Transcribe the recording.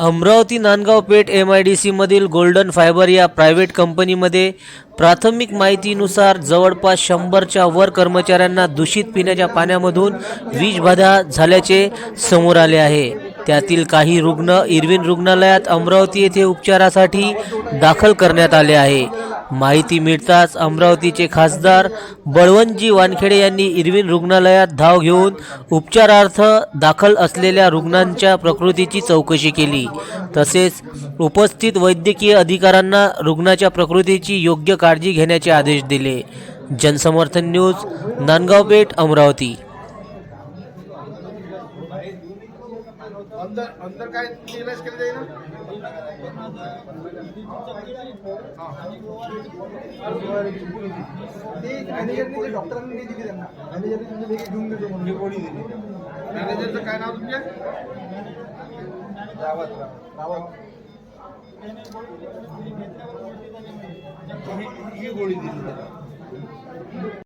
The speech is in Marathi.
Amravati Nandgaon Peth M I D सीमधील golden fibre या प्रायव्हेट कंपनीमध्ये प्राथमिक माहितीनुसार जवळपास शंभरच्या वर कर्मचाऱ्यांना दूषित पिण्याच्या पाण्यामधून विषबाधा झाल्याचे समोर आले आहे. त्यातील काही रुग्ण इरविन रुग्णालयात अमरावती येथे उपचारासाठी दाखल करण्यात आले आहे. माहिती मिळताच अमरावतीचे खासदार बळवंतजी वानखेडे यांनी इरविन रुग्णालयात धाव घेऊन उपचारार्थ दाखल असलेल्या रुग्णांच्या प्रकृतीची चौकशी केली. तसेच उपस्थित वैद्यकीय अधिकाऱ्यांना रुग्णाच्या प्रकृतीची योग्य काळजी घेण्याचे आदेश दिले. जनसमर्थन न्यूज नांदगाव पेठ अमरावती. अंदर अंदर काय केलं जाईल ते डॉक्टरांनी दिली त्यांना मॅनेजरने तुमच्या वेगळी घेऊन देतो म्हणून गोळी दिली मॅनेजरचं काय नाव तुमच्या रावत रावत ही- ही गोळी दिली. त्याला